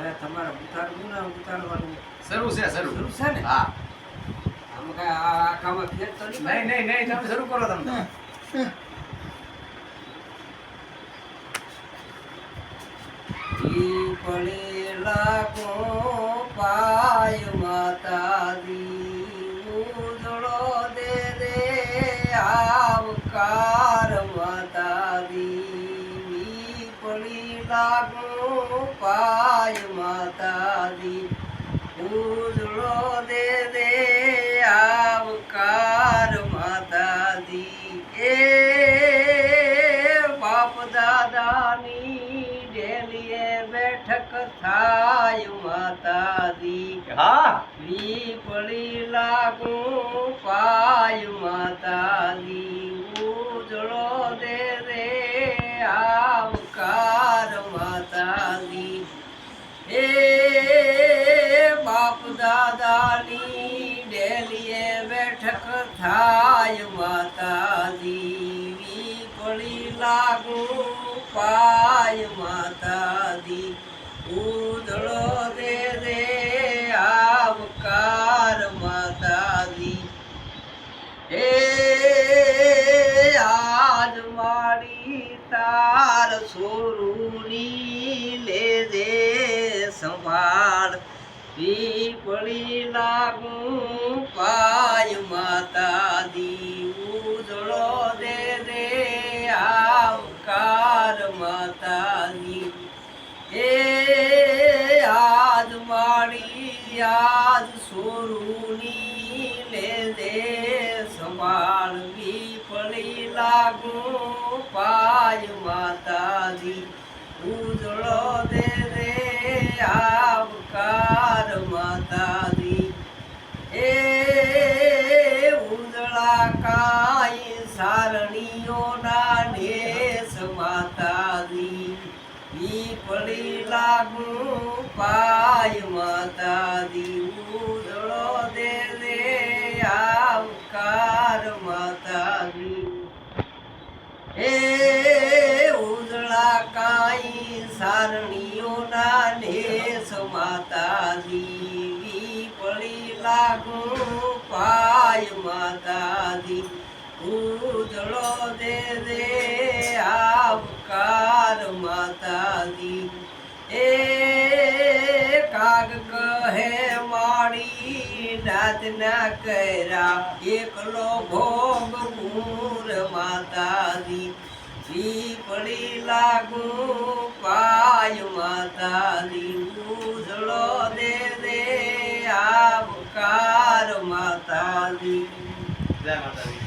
હવે તમારે ઉતારવું ના ઉતારવાનું. શરૂ છે શરૂ શરૂ છે ને? હા. આમાં કાંઈ આ આખામાં ફેર તો નહીં નહીં નહીં નહીં તમે શરૂ કરો તમે. ઈ પડી લાગો પાય માતાજી ઉજળો દે રે આવકાર લાગો પાય માતાજી ઉજળો દે દે આવકાર માતાજી એ બાપ દાદાની ડેલીએ બેઠક થાય માતાજી હા પીપળી લાગુ પાય માતાજી ઉજળો દે રે આવકાર બાપ દાદાની ડેલીએ બેઠક થાય માતા દીવી પડી લાગુ પાય માતાજી. ઉધળો દે દે આવકાર માતાજી. હે, આજ મારી તાર સોરૂની લે દે સંભાળ પીપળી લાગુ પાય માતાજી, ઉજળો દે દે આવકાર માતાજી. એ આજ મારી યાદ સોરુની લે દે સંભાળવી પડી લાગુ પાય માતાજી. આવકાર માતાજી. એ ઉજળા કાય સારણીઓના દેશ માતાની ઈ પડી લાગુ પાય માતાની ઉજળો દે દે આવકાર માતાની એ માતાજી પડી લાગુ પાય માતાજી. ઉજળો દે દે આવકાર માતાજી. એ કાગ કહે માડી નાત ના કર્યા. એકલો ભોગ પૂર માતાજી. પીપળી લાગુ પાય માતાજી ઉજળો દે દે આવકાર માતાજી જય માતાજી.